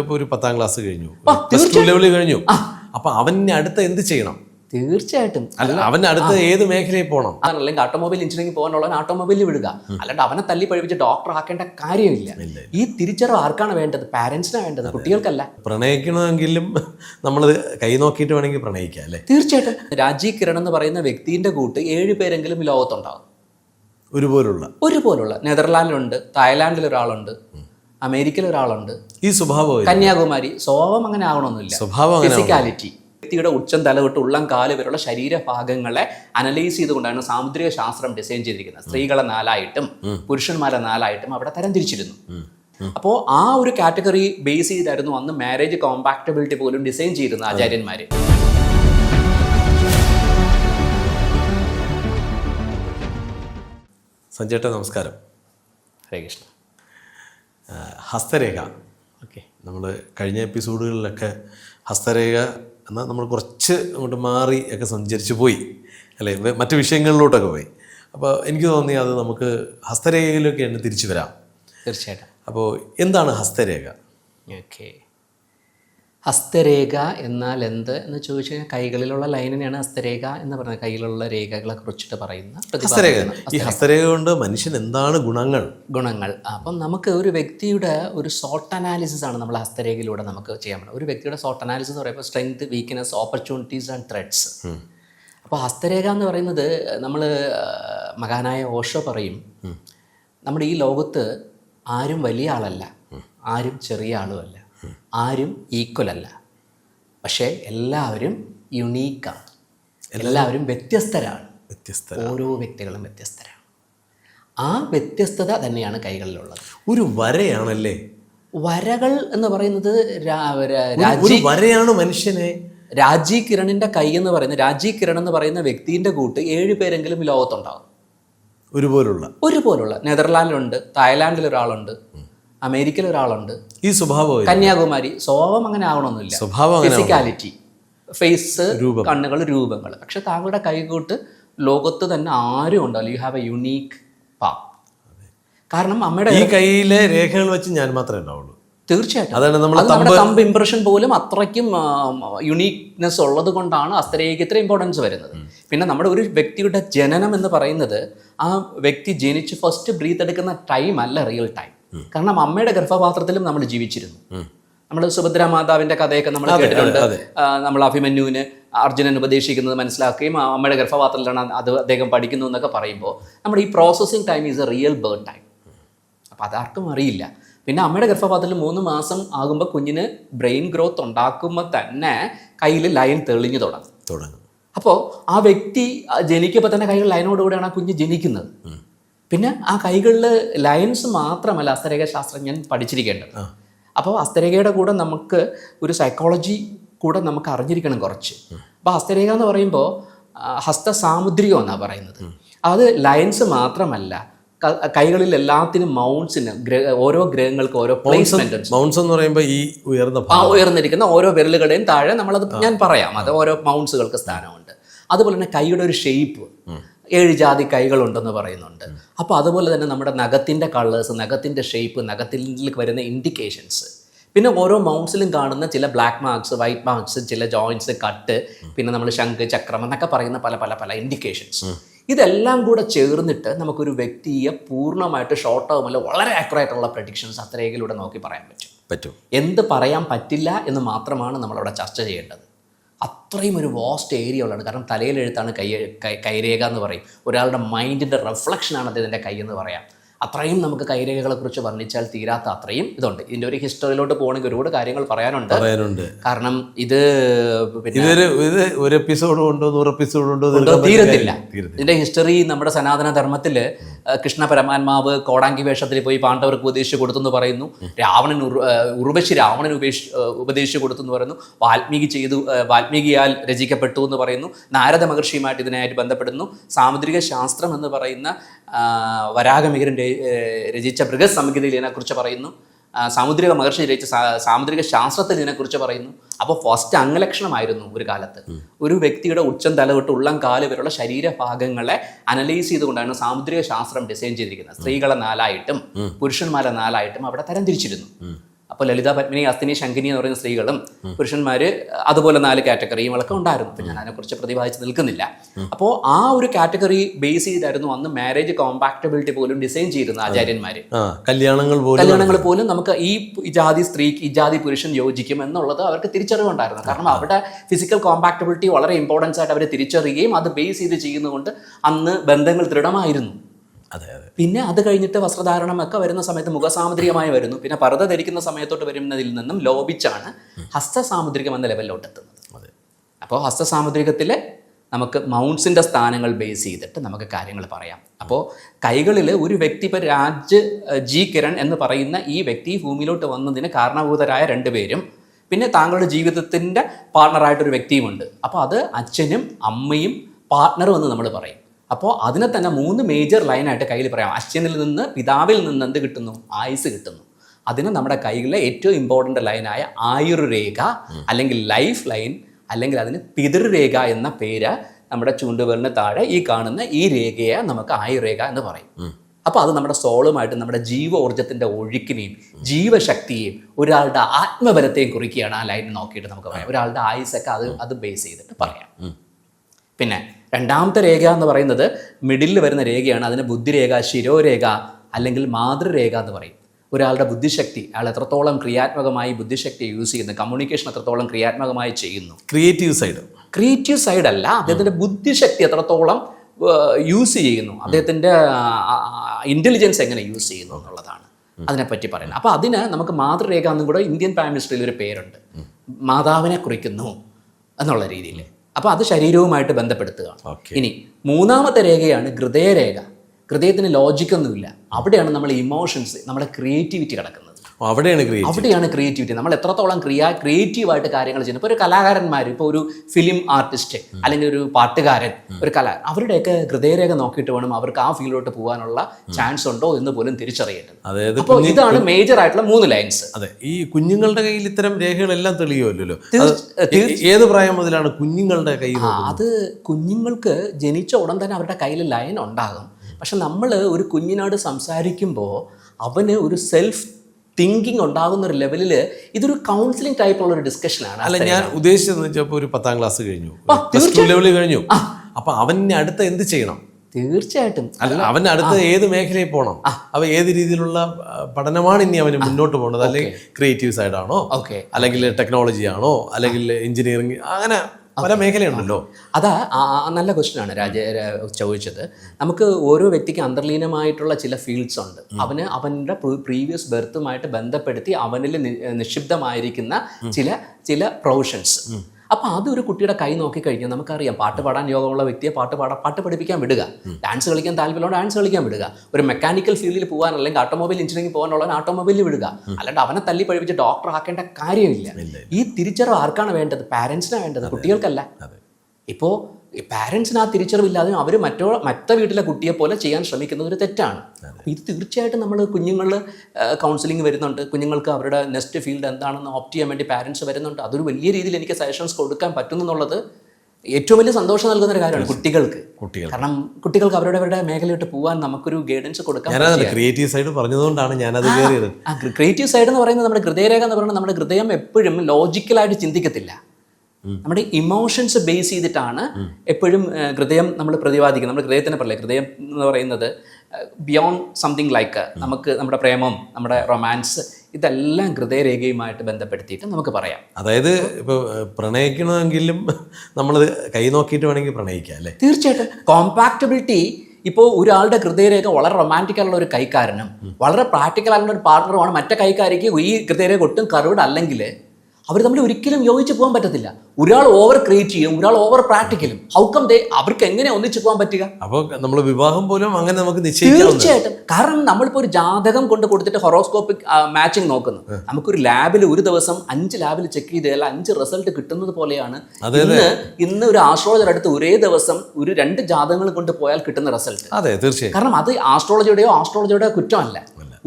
ഇപ്പൊ ഒരു പത്താം ക്ലാസ് കഴിഞ്ഞു. പ്ലസ് ടു കഴിഞ്ഞു. അപ്പൊ അവന് അടുത്ത എന്ത് ചെയ്യണം? തീർച്ചയായിട്ടും. അല്ല അവൻ അടുത്ത് ഏത് മേഖലയിൽ പോകണം? അല്ലെങ്കിൽ ഓട്ടോമൊബൈൽ എഞ്ചിനീയറിംഗ് പോകാനുള്ളവൻ ഓട്ടോമൊബൈലിൽ വിടുക. അല്ലാണ്ട് അവനെ തല്ലി പഴിപ്പിച്ച് ഡോക്ടർ ആക്കേണ്ട കാര്യമില്ല. ഈ തിരിച്ചറിവ് ആർക്കാണ് വേണ്ടത്? പാരന്റ്സിനാണ് വേണ്ടത് കുട്ടികൾക്കല്ല. പ്രണയിക്കണമെങ്കിലും നമ്മൾ കൈ നോക്കിയിട്ട് വേണമെങ്കിൽ പ്രണയിക്കാം അല്ലേ? തീർച്ചയായിട്ടും. രാജീവ് കിരൺ എന്ന് പറയുന്ന വ്യക്തിന്റെ കൂട്ട് ഏഴ് പേരെങ്കിലും ലോകത്തുണ്ടാകും ലോകത്തുണ്ടാവും. ഒരുപോലുള്ള. ഒരുപോലുള്ള. നെതർലാൻഡിലുണ്ട് തായ്ലാൻഡിൽ ഒരാളുണ്ട്. അമേരിക്കയിൽ ഒരാളുണ്ട്. ഈ സ്വഭാവം കന്യാകുമാരി. സ്വഭാവം അങ്ങനെ ആവണമെന്നില്ല സ്വഭാവം ഫിസിക്കാലിറ്റി വ്യക്തിയുടെ ഉച്ചം തലവിട്ട് ഉള്ളം കാൽ വരെയുള്ള ശരീരഭാഗങ്ങളെ അനലൈസ് ചെയ്തുകൊണ്ടാണ് സാമുദ്രിക ശാസ്ത്രം ഡിസൈൻ ചെയ്തിരിക്കുന്നത്. സ്ത്രീകളെ നാലായിട്ടും പുരുഷന്മാരെ നാലായിട്ടും അവിടെ തരംതിരിച്ചിരുന്നു. അപ്പോ ആ ഒരു കാറ്റഗറി ബേസ് ചെയ്തായിരുന്നു അന്ന് മാരേജ് കോമ്പാക്റ്റബിലിറ്റി പോലും ഡിസൈൻ ചെയ്തിരുന്ന ആചാര്യന്മാര്. സഞ്ജേട്ട നമസ്കാരം. ഹരേ കൃഷ്ണ. ഹസ്തരേഖ. ഓക്കെ. നമ്മൾ കഴിഞ്ഞ എപ്പിസോഡുകളിലൊക്കെ ഹസ്തരേഖ എന്നാൽ നമ്മൾ കുറച്ച് അങ്ങോട്ട് മാറി ഒക്കെ സഞ്ചരിച്ച് പോയി. അല്ലേ? മറ്റു വിഷയങ്ങളിലോട്ടൊക്കെ പോയി. അപ്പോൾ എനിക്ക് തോന്നി അത് നമുക്ക് ഹസ്തരേഖയിലൊക്കെ തന്നെ തിരിച്ചു വരാം. തീർച്ചയായിട്ടും. അപ്പോൾ എന്താണ് ഹസ്തരേഖ? ഓക്കെ. ഹസ്തരേഖ എന്നാൽ എന്ത് എന്ന് ചോദിച്ചു കഴിഞ്ഞാൽ കൈകളിലുള്ള ലൈനിനെയാണ് ഹസ്തരേഖ എന്ന് പറയുന്നത്. കൈയിലുള്ള രേഖകളെ കുറിച്ചിട്ട് പറയുന്ന ഹസ്തരേഖ. ഈ ഹസ്തരേഖ. കൊണ്ട് മനുഷ്യൻ എന്താണ് ഗുണങ്ങൾ? ഗുണങ്ങൾ. അപ്പം നമുക്ക് ഒരു വ്യക്തിയുടെ ഒരു സോട്ട് അനാലിസിസ് ആണ് നമ്മൾ ഹസ്തരേഖയിലൂടെ നമുക്ക് ചെയ്യാൻ പറ്റും ഒരു വ്യക്തിയുടെ സോട്ട് അനാലിസിസ് എന്ന് പറയുമ്പോൾ strength weakness opportunities and threats അപ്പോൾ ഹസ്തരേഖ എന്ന് പറയുന്നത് നമ്മൾ മഹാനായ ഓഷോ പറയും നമ്മുടെ ഈ ലോകത്ത് ആരും വലിയ ആളല്ല. ആരും ചെറിയ ആളുമല്ല. ആരും ഈക്വൽ അല്ല. പക്ഷേ എല്ലാവരും യുണീക്കാണ് എല്ലാവരും വ്യത്യസ്തരാണ്. വ്യത്യസ്ത ഓരോ വ്യക്തികളും വ്യത്യസ്തരാണ്. ആ വ്യത്യസ്തത തന്നെയാണ് കൈകളിലുള്ളത്. ഒരു വരയാണല്ലേ? വരകൾ എന്ന് പറയുന്നത് വരയാണ് മനുഷ്യനെ. രാജി കിരണിന്റെ കൈ എന്ന് പറയുന്നത് രാജി കിരൺ എന്ന് പറയുന്ന വ്യക്തിന്റെ കൂട്ട് ഏഴ് പേരെങ്കിലും ലോകത്തുണ്ടാവും ഒരുപോലുള്ള. ഒരുപോലുള്ള. നെതർലാൻഡിലുണ്ട് തായ്ലാൻഡിൽ ഒരാളുണ്ട്. അമേരിക്കയിൽ ഒരാളുണ്ട്. ഈ സ്വഭാവം കന്യാകുമാരി. സ്വഭാവം അങ്ങനെ ആവണമെന്നില്ല സ്വഭാവം ഫിസിക്കാലിറ്റി ഫേസ് കണ്ണുകൾ രൂപങ്ങൾ. പക്ഷെ താങ്കളുടെ കൈകൂട്ട് ലോകത്ത് തന്നെ ആരും ഉണ്ടാവില്ല. യു ഹാവ് എ യുണീക്ക് പാ കാരണം അമ്മയുടെ ഈ കയ്യിലെ രേഖകൾ വെച്ച് ഞാൻ മാത്രമേ ഉണ്ടാവുള്ളൂ. തീർച്ചയായിട്ടും. അതാണ് നമ്മുടെ തമ്പ് ഇംപ്രഷൻ പോലും അത്രയ്ക്കും യുണീക്നെസ് ഉള്ളത് കൊണ്ടാണ് അസ്ത്രേഖ്യക്ക് ഇത്ര ഇമ്പോർട്ടൻസ് വരുന്നത്. പിന്നെ നമ്മുടെ ഒരു വ്യക്തിയുടെ ജനനം എന്ന് പറയുന്നത് ആ വ്യക്തി ജനിച്ച് ഫസ്റ്റ് ബ്രീത്ത് എടുക്കുന്ന ടൈം അല്ല റിയൽ ടൈം കാരണം അമ്മയുടെ ഗർഭപാത്രത്തിലും നമ്മൾ ജീവിച്ചിരുന്നു. നമ്മൾ സുഭദ്ര മാതാവിന്റെ കഥയൊക്കെ നമ്മൾ കേട്ടിട്ടുണ്ട്. നമ്മൾ അഭിമന്യുവിന് അർജുനൻ ഉപദേശിക്കുന്നത് മനസ്സിലാക്കുകയും അമ്മയുടെ ഗർഭപാത്രത്തിലാണ് അത് അദ്ദേഹം പഠിക്കുന്നു എന്നൊക്കെ പറയുമ്പോൾ നമ്മുടെ ഈ processing time is a real burn time അപ്പോൾ അതാർക്കും അറിയില്ല. പിന്നെ അമ്മയുടെ ഗർഭപാത്രത്തിൽ മൂന്ന് മാസം ആകുമ്പോൾ കുഞ്ഞിന് ബ്രെയിൻ ഗ്രോത്ത് ഉണ്ടാക്കുമ്പോൾ തന്നെ കയ്യിൽ ലൈൻ തെളിഞ്ഞു തുടങ്ങും. തുടങ്ങും. അപ്പോൾ ആ വ്യക്തി ജനിക്കുമ്പോൾ തന്നെ കയ്യിൽ ലൈനോടുകൂടിയാണ് ആ കുഞ്ഞ് ജനിക്കുന്നത്. പിന്നെ ആ കൈകളിൽ ലൈൻസ് മാത്രമല്ല അസ്തരേഖ ശാസ്ത്രജ്ഞൻ പഠിച്ചിരിക്കേണ്ടത്. അപ്പോൾ അസ്തരേഖയുടെ കൂടെ നമുക്ക് ഒരു സൈക്കോളജി കൂടെ നമുക്ക് അറിഞ്ഞിരിക്കണം കുറച്ച്. അപ്പോൾ ഹസ്തരേഖ എന്ന് പറയുമ്പോൾ ഹസ്ത സാമുദ്രികം എന്നാണ് പറയുന്നത്. അത് ലൈൻസ് മാത്രമല്ല കൈകളിൽ എല്ലാത്തിനും മൗണ്ട്സിന് ഓരോ ഗ്രഹങ്ങൾക്ക് ഓരോ പ്ലേസ്മെന്റ് മൗണ്ട്സ് എന്ന് പറയുമ്പോൾ ഈ ഉയർന്ന ആ ഉയർന്നിരിക്കുന്ന ഓരോ വിരലുകളുടെയും താഴെ നമ്മളത് ഞാൻ പറയാം. അത് ഓരോ മൗണ്ട്സുകൾക്ക് സ്ഥാനമുണ്ട്. അതുപോലെ തന്നെ കൈയുടെ ഒരു ഷേപ്പ് ഏഴ് ജാതി കൈകളുണ്ടെന്ന് പറയുന്നുണ്ട്. അപ്പോൾ അതുപോലെ തന്നെ നമ്മുടെ നഖത്തിന്റെ കളേഴ്സ് നഖത്തിന്റെ ഷേപ്പ് നഖത്തിലേക്ക് വരുന്ന ഇൻഡിക്കേഷൻസ് പിന്നെ ഓരോ മൗണ്ട്സിലും കാണുന്ന ചില ബ്ലാക്ക് മാർക്സ് വൈറ്റ് മാർക്സ് ചില ജോയിന്റ്സ് കട്ട് പിന്നെ നമ്മൾ ശംഖ് ചക്രം എന്നൊക്കെ പറയുന്ന പല പല പല ഇൻഡിക്കേഷൻസ് ഇതെല്ലാം കൂടെ ചേർന്നിട്ട് നമുക്കൊരു വ്യക്തിയെ പൂർണമായിട്ട് ഷോർട്ട് ടേമിൽ വളരെ ആക്യുറേറ്റ് ഉള്ള പ്രഡിക്ഷൻസ് അത്രയെങ്കിലൂടെ നോക്കി പറയാൻ പറ്റും. പറ്റും. എന്ത് പറയാൻ പറ്റില്ല എന്ന് മാത്രമാണ് നമ്മളവിടെ ചർച്ച ചെയ്യേണ്ടത്. അത്രയും ഒരു വാസ്റ്റ് ഏരിയ ഉള്ളതാണ്. കാരണം തലയിലെഴുത്താണ് കൈ കൈ- കൈരേഖ എന്ന് പറയും. ഒരാളുടെ മൈൻഡിന്റെ റിഫ്ലക്ഷനാണ് അദ്ദേഹത്തിന്റെ കൈ എന്ന് പറയാം. അത്രയും നമുക്ക് കൈരേഖകളെ കുറിച്ച് വർണിച്ചാൽ തീരാത്ത അത്രയും ഇതുണ്ട്. ഇതിന്റെ ഒരു ഹിസ്റ്ററിയിലോട്ട് പോകണമെങ്കിൽ ഒരുപാട് കാര്യങ്ങൾ പറയാനുണ്ട്. പറയാനുണ്ട്. കാരണം ഇത് ഇതൊരു ഇത് ഒരു എപ്പിസോഡ് ഉണ്ടോ നൂറ് എപ്പിസോഡ് ഉണ്ടോ? തീരത്തില്ല. ഇതിന്റെ ഇതിന്റെ ഹിസ്റ്ററി നമ്മുടെ സനാതന ധർമ്മത്തിൽ കൃഷ്ണ പരമാത്മാവ് കോടാങ്കി വേഷത്തിൽ പോയി പാണ്ഡവർക്ക് ഉപദേശിച്ചു കൊടുത്തു എന്ന് പറയുന്നു. രാവണൻ ഉർവശി രാവണൻ ഉപേക്ഷി ഉപദേശിച്ച് ഉപദേശിച്ചു കൊടുത്തു എന്ന് പറയുന്നു. വാൽമീകി ചെയ്തു വാൽമീകിയാൽ രചിക്കപ്പെട്ടു എന്ന് പറയുന്നു. നാരദ മഹർഷിയുമായിട്ട് ഇതിനായിട്ട് ബന്ധപ്പെടുന്നു. സാമുദ്രിക ശാസ്ത്രം എന്ന് പറയുന്ന ആ, വരാഹമിഹിരൻ രചിച്ച മൃഗസംഹിതയിൽ ഇതിനെക്കുറിച്ച് പറയുന്നു. സാമുദ്രിക മഹർഷി രചിച്ച സാമുദ്രിക ശാസ്ത്രത്തിൽ ഇതിനെക്കുറിച്ച് പറയുന്നു. അപ്പോൾ ഫസ്റ്റ് അംഗലക്ഷണമായിരുന്നു ഒരു കാലത്ത്. ഒരു വ്യക്തിയുടെ ഉച്ചം തല തൊട്ട് ഉള്ളം കാൽ വരെയുള്ള ശരീരഭാഗങ്ങളെ അനലൈസ് ചെയ്തുകൊണ്ടാണ് സാമുദ്രിക ശാസ്ത്രം ഡിസൈൻ ചെയ്തിരിക്കുന്നത്. സ്ത്രീകളെ നാലായിട്ടും പുരുഷന്മാരെ നാലായിട്ടും അവിടെ തരംതിരിച്ചിരുന്നു അപ്പോൾ ലളിത പത്മിനി അസ്തിനി ശങ്കിനി എന്ന് പറയുന്ന സ്ത്രീകളും പുരുഷന്മാര് അതുപോലെ നാല് കാറ്റഗറിയും ഒക്കെ ഉണ്ടായിരുന്നു. ഞാൻ അതിനെക്കുറിച്ച് പ്രതിപാദിച്ച് നിൽക്കുന്നില്ല. അപ്പോൾ ആ ഒരു കാറ്റഗറി ബേസ് ചെയ്തായിരുന്നു അന്ന് മാരേജ് കോമ്പാക്റ്റബിലിറ്റി പോലും ഡിസൈൻ ചെയ്തിരുന്ന ആചാര്യന്മാര്. കല്യാണങ്ങൾ പോലും കല്യാണങ്ങൾ പോലും നമുക്ക് ഈ ജാതി സ്ത്രീക്ക് ഈ ജാതി പുരുഷൻ യോജിക്കും എന്നുള്ളത് അവർക്ക് തിരിച്ചറിവുണ്ടായിരുന്നു. കാരണം അവിടെ ഫിസിക്കൽ കോമ്പാക്റ്റബിലിറ്റി വളരെ ഇമ്പോർട്ടൻസ് ആയിട്ട് അവർ തിരിച്ചറിയുകയും അത് ബേസ് ചെയ്ത് ചെയ്യുന്നതുകൊണ്ട് അന്ന് ബന്ധങ്ങൾ ദൃഢമായിരുന്നു. അതെ അതെ. പിന്നെ അത് കഴിഞ്ഞിട്ട് വസ്ത്രധാരണമൊക്കെ വരുന്ന സമയത്ത് മുഖസാമുദ്രികമായി വരുന്നു. പിന്നെ പർദ്ദ ധരിക്കുന്ന സമയത്തോട്ട് വരുന്നതിൽ നിന്നും ലോപിച്ചാണ് ഹസ്തസാമുദ്രികം എന്ന ലെവലിലോട്ട് എത്തുന്നത്. അതെ. അപ്പോൾ ഹസ്തസാമുദ്രികത്തിൽ നമുക്ക് മൗണ്ട്സിന്റെ സ്ഥാനങ്ങൾ ബേസ് ചെയ്തിട്ട് നമുക്ക് കാര്യങ്ങൾ പറയാം. അപ്പോൾ കൈകളിൽ ഒരു വ്യക്തി ഇപ്പം രാജ് ജി കിരൺ എന്ന് പറയുന്ന ഈ വ്യക്തി ഭൂമിയിലോട്ട് വന്നതിന് കാരണഭൂതരായ രണ്ടുപേരും പിന്നെ താങ്കളുടെ ജീവിതത്തിന്റെ പാർട്ണറായിട്ടൊരു വ്യക്തിയുമുണ്ട്. അപ്പോൾ അത് അച്ഛനും അമ്മയും പാർട്ണറും എന്ന് നമ്മൾ പറയും. അപ്പോൾ അതിനെ തന്നെ മൂന്ന് മേജർ ലൈനായിട്ട് കയ്യിൽ പറയാം. അശ്വനിൽ നിന്ന് പിതാവിൽ നിന്ന് എന്ത് കിട്ടുന്നു? ആയുസ് കിട്ടുന്നു. അതിന് നമ്മുടെ കയ്യിലെ ഏറ്റവും ഇമ്പോർട്ടന്റ് ലൈനായ ആയുർരേഖ അല്ലെങ്കിൽ ലൈഫ് ലൈൻ അല്ലെങ്കിൽ അതിന് പിതൃരേഖ എന്ന പേര് നമ്മുടെ ചൂണ്ടുവലിന് താഴെ ഈ കാണുന്ന ഈ രേഖയെ നമുക്ക് ആയുർരേഖ എന്ന് പറയും. അപ്പോൾ അത് നമ്മുടെ സോളുമായിട്ട് നമ്മുടെ ജീവ ജീവോർജത്തിന്റെ ഒഴുക്കിനെയും ജീവശക്തിയെയും ഒരാളുടെ ആത്മബലത്തെയും കുറിക്കുകയാണ് ആ ലൈൻ നോക്കിയിട്ട് നമുക്ക് പറയാം. ഒരാളുടെ ആയുസൊക്കെ അത് അത് ബേസ് ചെയ്തിട്ട് പറയാം. പിന്നെ രണ്ടാമത്തെ രേഖ എന്ന് പറയുന്നത് മിഡിലിൽ വരുന്ന രേഖയാണ്. അതിന് ബുദ്ധിരേഖ ശിരോരേഖ അല്ലെങ്കിൽ മാതൃരേഖ എന്ന് പറയും. ഒരാളുടെ ബുദ്ധിശക്തി അയാൾ എത്രത്തോളം ക്രിയാത്മകമായി ബുദ്ധിശക്തി യൂസ് ചെയ്യുന്നു കമ്മ്യൂണിക്കേഷൻ എത്രത്തോളം ക്രിയാത്മകമായി ചെയ്യുന്നു. ക്രിയേറ്റീവ് സൈഡ് ക്രിയേറ്റീവ് സൈഡ് അല്ല അദ്ദേഹത്തിന്റെ ബുദ്ധിശക്തി എത്രത്തോളം യൂസ് ചെയ്യുന്നു. അദ്ദേഹത്തിന്റെ ഇന്റലിജൻസ് എങ്ങനെ യൂസ് ചെയ്യുന്നു എന്നുള്ളതാണ് അതിനെപ്പറ്റി പറയുന്നത്. അപ്പോൾ അതിന് നമുക്ക് മാതൃരേഖ എന്നും കൂടെ ഇന്ത്യൻ പ്രൈം മിനിസ്റ്ററിൽ ഒരു പേരുണ്ട്. മാതാവിനെ കുറിക്കുന്നു എന്നുള്ള രീതിയിൽ. അപ്പോൾ അത് ശരീരവുമായിട്ട് ബന്ധപ്പെടുത്തുക ഇനി മൂന്നാമത്തെ രേഖയാണ് ഹൃദയരേഖ. ഹൃദയത്തിന് ലോജിക്കൊന്നുമില്ല അവിടെയാണ് നമ്മൾ ഇമോഷൻസ് നമ്മുടെ ക്രിയേറ്റിവിറ്റി കിടക്കുന്നത്. അവിടെയാണ് അവിടെയാണ് ക്രിയേറ്റിവിറ്റി നമ്മൾ എത്രത്തോളം ക്രിയാ ക്രിയേറ്റീവായിട്ട് കാര്യങ്ങൾ ചെയ്യുന്നത് ഇപ്പോൾ ഒരു കലാകാരന്മാർ ഇപ്പോൾ ഒരു ഫിലിം ആർട്ടിസ്റ്റ് അല്ലെങ്കിൽ ഒരു പാട്ടുകാരൻ ഒരു കല അവരുടെയൊക്കെ ഹൃദയരേഖ നോക്കിയിട്ട് വേണം അവർക്ക് ആ ഫീൽഡിലോട്ട് പോകാനുള്ള ചാൻസ് ഉണ്ടോ എന്ന് പോലും തിരിച്ചറിയേണ്ടത്. അതായത് അപ്പോൾ ഇതാണ് മേജർ ആയിട്ടുള്ള മൂന്ന് ലൈൻസ് അതെ. ഈ കുഞ്ഞുങ്ങളുടെ കയ്യിൽ ഇത്തരം രേഖകളെല്ലാം തെളിയുമല്ലോ ഏത് പ്രായം മുതലാണ് കുഞ്ഞുങ്ങളുടെ കയ്യിൽ അത് കുഞ്ഞുങ്ങൾക്ക് ജനിച്ച ഉടൻ തന്നെ അവരുടെ കയ്യിൽ ലൈൻ ഉണ്ടാകും. പക്ഷെ നമ്മൾ ഒരു കുഞ്ഞിനോട് സംസാരിക്കുമ്പോൾ അവന് ഒരു സെൽഫ് തിങ്കിങ് ഉണ്ടാകുന്ന ഒരു ലെവലിൽ ഇതൊരു കൗൺസിലിംഗ് ടൈപ്പുള്ള ഒരു ഡിസ്കഷനാണ് അല്ല ഞാൻ ഉദ്ദേശിച്ചതെന്ന് വെച്ചപ്പോൾ ഒരു പത്താം ക്ലാസ് കഴിഞ്ഞു. പ്ലസ് ടു ലെവലിൽ കഴിഞ്ഞു. അപ്പൊ അവൻ ഇനി അടുത്ത എന്ത് ചെയ്യണം? തീർച്ചയായിട്ടും. അല്ല അവൻ അടുത്ത ഏത് മേഖലയിൽ പോകണം അവ ഏത് രീതിയിലുള്ള പഠനമാണ് ഇനി അവന് മുന്നോട്ട് പോകുന്നത് അല്ലെങ്കിൽ ക്രിയേറ്റീവ് സൈഡ് ആണോ? ഓക്കെ. അല്ലെങ്കിൽ ടെക്നോളജി ആണോ? അല്ലെങ്കിൽ എഞ്ചിനീയറിംഗ് അങ്ങനെ പല മേഖലയുണ്ടല്ലോ അതാ നല്ല ക്വസ്റ്റ്യൻ ആണ് രാജ ചോദിച്ചത് നമുക്ക് ഓരോ വ്യക്തിക്ക് അന്തർലീനമായിട്ടുള്ള ചില ഫീൽഡ്സ് ഉണ്ട്. അവന് അവന്റെ പ്രീവിയസ് ബെർത്തുമായിട്ട് ബന്ധപ്പെടുത്തി അവനിൽ നിക്ഷിപ്തമായിരിക്കുന്ന ചില ചില പ്രൊഫഷൻസ് അപ്പോൾ ഒരു കുട്ടിയുടെ കൈ നോക്കി കഴിഞ്ഞാൽ നമുക്കറിയാം പാട്ട് പാടാൻ യോഗമുള്ള വ്യക്തിയെ പാട്ട് പാടാൻ പാട്ട് പഠിപ്പിക്കാൻ വിടുക. ഡാൻസ് കളിക്കാൻ താല്പര്യമുള്ള ഡാൻസ് കളിക്കാൻ വിടുക. ഒരു മെക്കാനിക്കൽ ഫീൽഡിൽ പോകാൻ അല്ലെങ്കിൽ ഓട്ടോമൊബൈൽ എഞ്ചിനീയറിംഗ് പോകാനുള്ള ഓട്ടോമൊബൈലിൽ വിടുക. അല്ലാണ്ട് അവനെ തല്ലി പഠിപ്പിച്ച് ഡോക്ടർ ആക്കേണ്ട കാര്യമില്ല. ഈ തിരിച്ചറിവ് ആർക്കാണ് വേണ്ടത്? പാരൻസിനാണ് വേണ്ടത്? കുട്ടികൾക്കല്ല. ഇപ്പോൾ പാരൻസിന് ആ തിരിച്ചറിവില്ലാതെ അവർ മറ്റോ മറ്റ വീട്ടിലെ കുട്ടിയെ പോലെ ചെയ്യാൻ ശ്രമിക്കുന്നത് ഒരു തെറ്റാണ്. ഇത് തീർച്ചയായിട്ടും നമ്മൾ കുഞ്ഞുങ്ങൾ കൗൺസിലിംഗ് വരുന്നുണ്ട്. കുഞ്ഞുങ്ങൾക്ക് അവരുടെ നെക്സ്റ്റ് ഫീൽഡ് എന്താണെന്ന് ഓപ്റ്റ് ചെയ്യാൻ വേണ്ടി പാരൻസ് വരുന്നുണ്ട്. അതൊരു വലിയ രീതിയിൽ എനിക്ക് സജഷൻസ് കൊടുക്കാൻ പറ്റുന്നു എന്നുള്ളത് ഏറ്റവും വലിയ സന്തോഷം നൽകുന്ന ഒരു കാര്യമാണ് കുട്ടികൾക്ക്. കുട്ടികൾ കാരണം കുട്ടികൾക്ക് അവരുടെ അവരുടെ മേഖലയിട്ട് പോകാൻ നമുക്കൊരു ഗൈഡൻസ് കൊടുക്കാൻ ഞാനത് ക്രിയേറ്റീവ് സൈഡ് പറഞ്ഞതുകൊണ്ടാണ് ഞാനത് കയറിയത്. ആ ക്രിയേറ്റീവ് സൈഡ് എന്ന് പറയുന്നത് നമ്മുടെ ഹൃദയരേഖ എന്ന് പറയുന്നത് നമ്മുടെ ഹൃദയം എപ്പോഴും ലോജിക്കലായിട്ട് ചിന്തിക്കത്തില്ല. നമ്മുടെ ഇമോഷൻസ് ബേസ് ചെയ്തിട്ടാണ് എപ്പോഴും ഹൃദയം നമ്മൾ പ്രതിപാദിക്കുന്നത്. നമ്മുടെ ഹൃദയത്തിനെ പറയില്ല? ഹൃദയം എന്ന് പറയുന്നത് ബിയോണ്ട് സംതിങ് ലൈക്ക് നമുക്ക് നമ്മുടെ പ്രേമം നമ്മുടെ റൊമാൻസ് ഇതെല്ലാം ഹൃദയരേഖയുമായിട്ട് ബന്ധപ്പെടുത്തിയിട്ട് നമുക്ക് പറയാം. അതായത് ഇപ്പോൾ പ്രണയിക്കണമെങ്കിലും നമ്മൾ കൈ നോക്കിയിട്ട് വേണമെങ്കിൽ പ്രണയിക്കാം അല്ലേ? തീർച്ചയായിട്ടും. കോമ്പാക്റ്റബിലിറ്റി ഇപ്പോൾ ഒരാളുടെ ഹൃദയരേഖ വളരെ റൊമാന്റിക് ആയിട്ടുള്ള ഒരു കൈക്കാരനും വളരെ പ്രാക്ടിക്കൽ ആയിട്ടുള്ള ഒരു പാർട്ണറുമാണ് മറ്റേ കൈക്കാരിക്ക് ഈ ഹൃദയരേഖ ഒട്ടും കറുവിടെ അല്ലെങ്കിൽ അവർ തമ്മിൽ ഒരിക്കലും യോജിച്ച് പോകാൻ പറ്റത്തില്ല. ഒരാൾ ഓവർ ക്രിയേറ്റ് ചെയ്യും ഒരാൾ ഓവർ പ്രാക്ടിക്കലും ഹൗക്കം ദേ അവർക്ക് എങ്ങനെ ഒന്നിച്ചു പോകാൻ പറ്റുക? അപ്പോൾ നമ്മൾ വിവാഹം പോലും അങ്ങനെ നമുക്ക് തീർച്ചയായിട്ടും. കാരണം നമ്മളിപ്പോൾ ഒരു ജാതകം കൊണ്ട് കൊടുത്തിട്ട് ഹൊറോസ്കോപ്പിക് മാച്ചിങ് നോക്കുന്നു. നമുക്കൊരു ലാബിൽ ഒരു ദിവസം അഞ്ച് ലാബിൽ ചെക്ക് ചെയ്താൽ അഞ്ച് റിസൾട്ട് കിട്ടുന്നത് പോലെയാണ് ഇന്ന് ഇന്ന് ഒരു ആസ്ട്രോളജർ അടുത്ത് ഒരേ ദിവസം ഒരു രണ്ട് ജാതകങ്ങൾ കൊണ്ട് പോയാൽ കിട്ടുന്ന റിസൾട്ട് അതെ തീർച്ചയായും. കാരണം അത് ആസ്ട്രോളജിയുടെയോ ആസ്ട്രോളജിയുടെയോ കുറ്റമല്ല.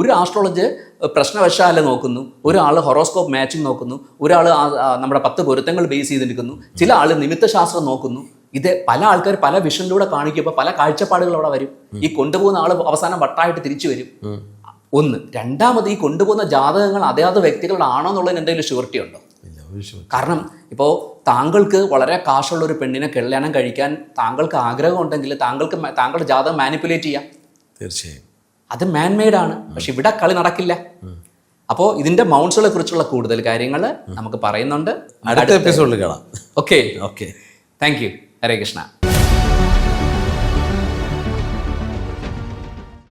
ഒരു ആസ്ട്രോളജ് പ്രശ്നവശാല നോക്കുന്നു ഒരാൾ ഹൊറോസ്കോപ്പ് മാച്ചിങ് നോക്കുന്നു ഒരാൾ നമ്മുടെ പത്ത് പൊരുത്തങ്ങൾ ബേസ് ചെയ്ത് നിൽക്കുന്നു ചില ആൾ നിമിത്തശാസ്ത്രം നോക്കുന്നു. ഇത് പല ആൾക്കാർ പല വിഷനിലൂടെ കാണിക്കുമ്പോൾ പല കാഴ്ചപ്പാടുകൾ അവിടെ വരും. ഈ കൊണ്ടുപോകുന്ന ആൾ അവസാനം വട്ടായിട്ട് തിരിച്ചു വരും. ഒന്ന് രണ്ടാമത് ഈ കൊണ്ടുപോകുന്ന ജാതകങ്ങൾ അതേത് വ്യക്തികളുടെ ആണോ എന്നുള്ളതിന് എന്തെങ്കിലും ഷുവർട്ടി ഉണ്ടോ? കാരണം ഇപ്പോൾ താങ്കൾക്ക് വളരെ കാശുള്ള ഒരു പെണ്ണിനെ കല്യാണം കഴിക്കാൻ താങ്കൾക്ക് ആഗ്രഹം ഉണ്ടെങ്കിൽ താങ്കൾക്ക് താങ്കളുടെ ജാതകം മാനിപ്പുലേറ്റ് ചെയ്യാം. തീർച്ചയായും. അത് മാൻമെയ്ഡ് ആണ്. പക്ഷെ ഇവിടെ കളി നടക്കില്ല. അപ്പോൾ ഇതിന്റെ മൗണ്ട്സുകളെ കുറിച്ചുള്ള കൂടുതൽ കാര്യങ്ങൾ നമുക്ക് പറയുന്നുണ്ട്. അടുത്ത എപ്പിസോഡിൽ കാണാം. Okay okay thank you Hare Krishna